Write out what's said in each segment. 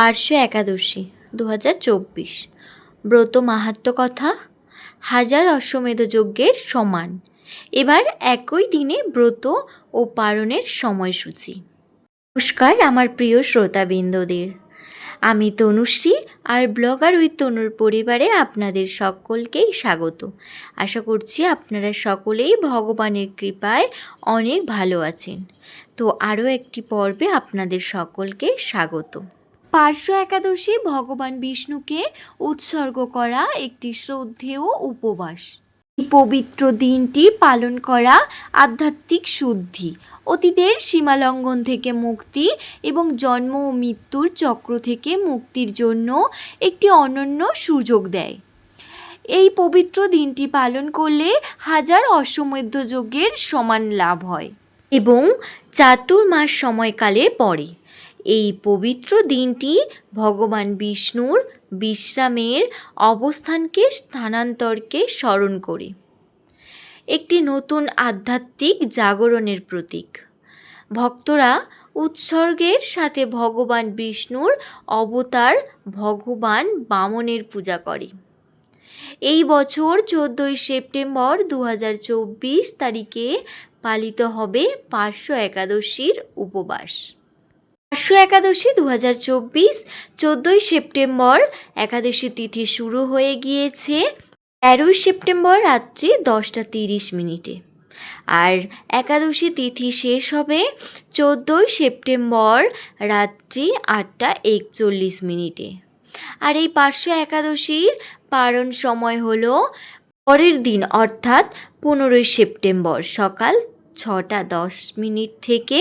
পার্শ্ব একাদশী দু হাজার চব্বিশ। ব্রত মাহাত্ম কথা, হাজার অশ্বমেধ যজ্ঞের সমান। এবার একই দিনে ব্রত ও পালনের সময়সূচি। নমস্কার আমার প্রিয় শ্রোতাবৃন্দদের। আমি তনুশ্রী আর ব্লগার উইথ তনুর পরিবারে আপনাদের সকলকেই স্বাগত। আশা করছি আপনারা সকলেই ভগবানের কৃপায় অনেক ভালো আছেন। তো আরও একটি পর্বে আপনাদের সকলকে স্বাগত। পার্শ্ব একাদশী ভগবান বিষ্ণুকে উৎসর্গ করা একটি শ্রদ্ধেয় উপবাস। পবিত্র দিনটি পালন করা আধ্যাত্মিক শুদ্ধি, অতীতের সীমালঙ্ঘন থেকে মুক্তি এবং জন্ম ও মৃত্যুর চক্র থেকে মুক্তির জন্য একটি অনন্য সুযোগ দেয়। এই পবিত্র দিনটি পালন করলে হাজার অশ্বমেধ যজ্ঞের সমান লাভ হয় এবং চাতুর্মাস সময়কালে পড়ে। এই পবিত্র দিনটি ভগবান বিষ্ণুর বিশ্রামের অবস্থানকে স্থানান্তরকে স্মরণ করে। একটি নতুন আধ্যাত্মিক জাগরণের প্রতীক। ভক্তরা উৎসর্গের সাথে ভগবান বিষ্ণুর অবতার ভগবান বামনের পূজা করে। এই বছর চোদ্দোই সেপ্টেম্বর দু হাজার চব্বিশ তারিখে পালিত হবে পার্শ্ব একাদশীর উপবাস। পার্শ্ব একাদশী দু হাজার চব্বিশ, চোদ্দোই সেপ্টেম্বর একাদশী তিথি শুরু হয়ে গিয়েছে। তেরোই সেপ্টেম্বর রাত্রি দশটা তিরিশ মিনিটে। আর একাদশী তিথি শেষ হবে চোদ্দোই সেপ্টেম্বর রাত্রি আটটা একচল্লিশ মিনিটে। আর এই পার্শ্ব একাদশীর পারণ সময় হলো পরের দিন, অর্থাৎ পনেরোই সেপ্টেম্বর সকাল ছটা দশ মিনিট থেকে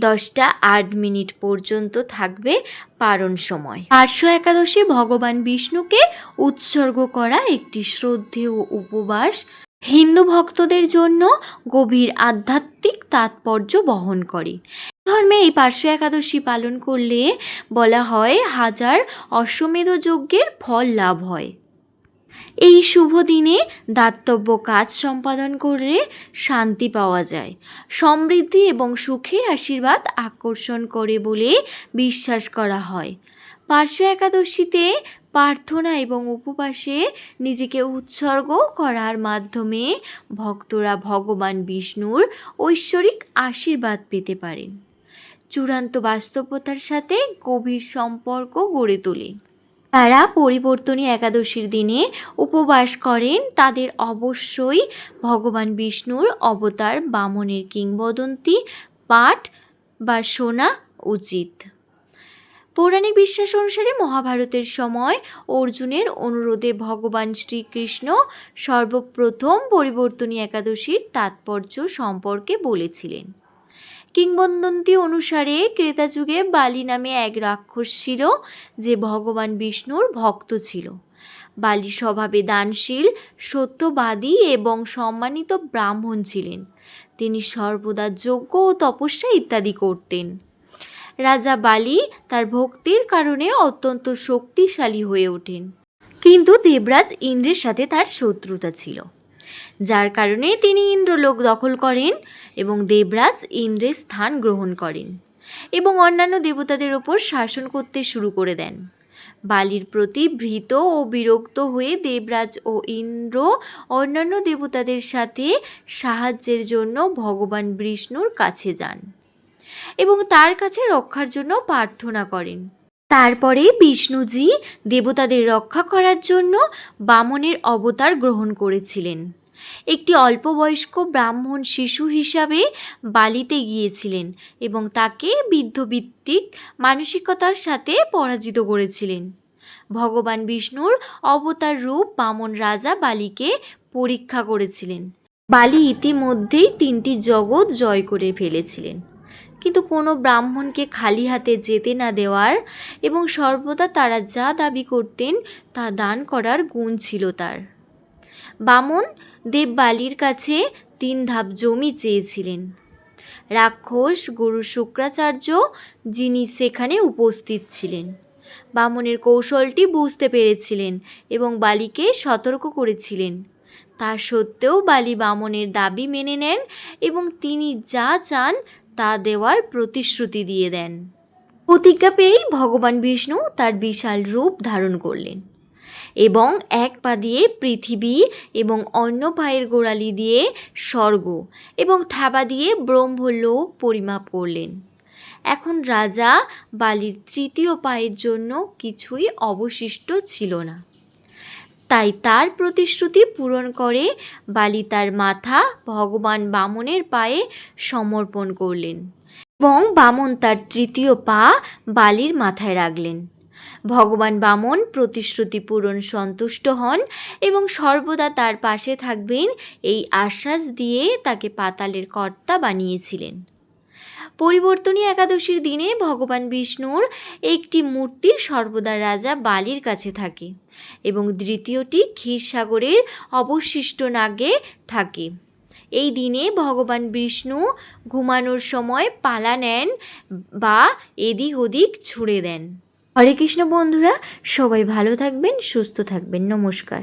দশটা আট মিনিট পর্যন্ত থাকবে পারণ সময়। পার্শ্ব একাদশী ভগবান বিষ্ণুকে উৎসর্গ করা একটি শ্রদ্ধেয় উপবাস। হিন্দু ভক্তদের জন্য গভীর আধ্যাত্মিক তাৎপর্য বহন করে। ধর্মে এই পার্শ্ব একাদশী পালন করলে বলা হয় হাজার অশ্বমেধ যজ্ঞের ফল লাভ হয়। এই শুভ দিনে দাতব্য কাজ সম্পাদন করলে শান্তি পাওয়া যায়। সমৃদ্ধি এবং সুখের আশীর্বাদ আকর্ষণ করে বলে বিশ্বাস করা হয়। পার্শ্ব একাদশীতে প্রার্থনা এবং উপবাসে নিজেকে উৎসর্গ করার মাধ্যমে ভক্তরা ভগবান বিষ্ণুর ঐশ্বরিক আশীর্বাদ পেতে পারেন। চূড়ান্ত বাস্তবতার সাথে গভীর সম্পর্ক গড়ে তোলে। তারা পরিবর্তনী একাদশীর দিনে উপবাস করেন। তাদের অবশ্যই ভগবান বিষ্ণুর অবতার বামনের কিংবদন্তি, পাঠ বা শোনা উচিত। পৌরাণিক বিশ্বাস অনুসারে মহাভারতের সময় অর্জুনের অনুরোধে ভগবান শ্রীকৃষ্ণ সর্বপ্রথম পরিবর্তনী একাদশীর তাৎপর্য সম্পর্কে বলেছিলেন। কিংবদন্তি অনুসারে ক্রেতা যুগে বালি নামে এক রাক্ষস ছিল, যে ভগবান বিষ্ণুর ভক্ত ছিল। বালি স্বভাবে দানশীল, সত্যবাদী এবং সম্মানিত ব্রাহ্মণ ছিলেন। তিনি সর্বদা যজ্ঞ ও তপস্যা ইত্যাদি করতেন। রাজা বালি তার ভক্তির কারণে অত্যন্ত শক্তিশালী হয়ে ওঠেন। কিন্তু দেবরাজ ইন্দ্রের সাথে তার শত্রুতা ছিল। যার কারণে তিনি ইন্দ্রলোক দখল করেন এবং দেবরাজ ইন্দ্রের স্থান গ্রহণ করেন এবং অন্যান্য দেবতাদের ওপর শাসন করতে শুরু করে দেন। বালির প্রতি ভীত ও বিরক্ত হয়ে দেবরাজ ও ইন্দ্র অন্যান্য দেবতাদের সাথে সাহায্যের জন্য ভগবান বিষ্ণুর কাছে যান এবং তার কাছে রক্ষার জন্য প্রার্থনা করেন। তারপরে বিষ্ণুজি দেবতাদের রক্ষা করার জন্য বামনের অবতার গ্রহণ করেছিলেন। একটি অল্পবয়স্ক ব্রাহ্মণ শিশু হিসাবে বালিতে গিয়েছিলেন এবং তাকে বিদ্ধভিত্তিক মানসিকতার সাথে পরাজিত করেছিলেন। ভগবান বিষ্ণুর অবতার রূপ বামন রাজা বালিকে পরীক্ষা করেছিলেন। বালি ইতিমধ্যেই তিনটি জগৎ জয় করে ফেলেছিলেন। কিন্তু কোনো ব্রাহ্মণকে খালি হাতে যেতে না দেওয়ার এবং সর্বদা তারা যা দাবি করতেন তা দান করার গুণ ছিল তার। বামন দেব বালির কাছে তিন ধাপ জমি চেয়েছিলেন। রাক্ষস গুরু শুক্রাচার্য, যিনি সেখানে উপস্থিত ছিলেন। বামনের কৌশলটি বুঝতে পেরেছিলেন এবং বালিকে সতর্ক করেছিলেন। তা সত্ত্বেও বালি বামনের দাবি মেনে নেন এবং তিনি যা চান তা দেওয়ার প্রতিশ্রুতি দিয়ে দেন। প্রতিজ্ঞা পেয়েই ভগবান বিষ্ণু তার বিশাল রূপ ধারণ করলেন। এবং এক পা দিয়ে পৃথিবী এবং অন্য পায়ের গোড়ালি দিয়ে স্বর্গ এবং থাবা দিয়ে ব্রহ্মলোক পরিমাপ করলেন। এখন রাজা বালির তৃতীয় পায়ের জন্য কিছুই অবশিষ্ট ছিল না। তাই তার প্রতিশ্রুতি পূরণ করে বালি তার মাথা ভগবান বামনের পায়ে সমর্পণ করলেন এবং বামন তার তৃতীয় পা বালির মাথায় রাখলেন। ভগবান বামন প্রতিশ্রুতি পূরণ সন্তুষ্ট হন এবং সর্বদা তার পাশে থাকবেন এই আশ্বাস দিয়ে তাকে পাতালের কর্তা বানিয়েছিলেন। পরিবর্তনী একাদশীর দিনে ভগবান বিষ্ণুর একটি মূর্তি সর্বদা রাজা বালির কাছে থাকে এবং দ্বিতীয়টি ক্ষীরসাগরের অবশিষ্ট নাগে থাকে। এই দিনে ভগবান বিষ্ণু ঘুমানোর সময় পালা নেন বা এদিক ওদিক ছুঁড়ে দেন। হরে কৃষ্ণ বন্ধুরা সবাই ভালো থাকবেন সুস্থ থাকবেন। নমস্কার।